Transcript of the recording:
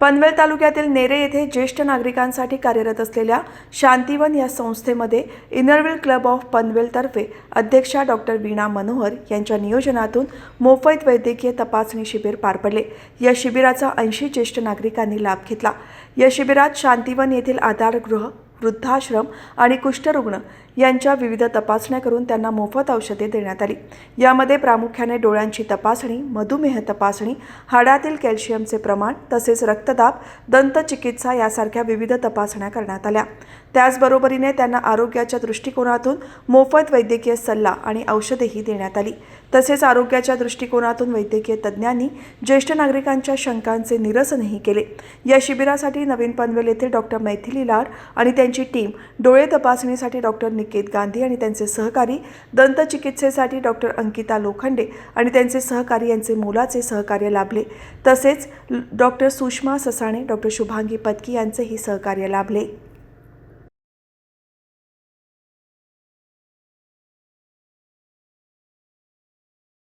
पनवेल तालुक्यातील नेरे येथे ज्येष्ठ नागरिकांसाठी कार्यरत असलेल्या शांतिवन या संस्थेमध्ये इनरविल क्लब ऑफ पनवेलतर्फे अध्यक्षा डॉक्टर वीणा मनोहर यांच्या नियोजनातून मोफत वैद्यकीय तपासणी शिबिर पार पडले. या शिबिराचा ऐंशी ज्येष्ठ नागरिकांनी लाभ घेतला. या शिबिरात शांतिवन येथील आधारगृह वृद्धाश्रम आणि कुष्ठरुग्ण यांच्या विविध तपासण्या करून त्यांना मोफत औषधे देण्यात आली. यामध्ये प्रामुख्याने डोळ्यांची तपासणी मधुमेह तपासणी हाडातील कॅल्शियमचे प्रमाण तसेच रक्तदाब दंतचिकित्सा यासारख्या विविध तपासण्या करण्यात आल्या. त्याचबरोबरीने त्यांना आरोग्याच्या दृष्टिकोनातून मोफत वैद्यकीय सल्ला आणि औषधेही देण्यात आली. तसेच आरोग्याच्या दृष्टिकोनातून वैद्यकीय तज्ज्ञांनी ज्येष्ठ नागरिकांच्या शंकांचे निरसनही केले. या शिबिरासाठी नवीन पनवेल येथे डॉक्टर मैथिली लाड आणि त्यांची टीम डोळे तपासणीसाठी डॉक्टर निकेत गांधी आणि त्यांचे सहकारी दंतचिकित्सेसाठी डॉक्टर अंकिता लोखंडे आणि त्यांचे सहकारी यांचे मोलाचे सहकार्य लाभले. तसेच डॉक्टर सुषमा ससाणे डॉक्टर शुभांगी पत्की यांचेही सहकार्य लाभले.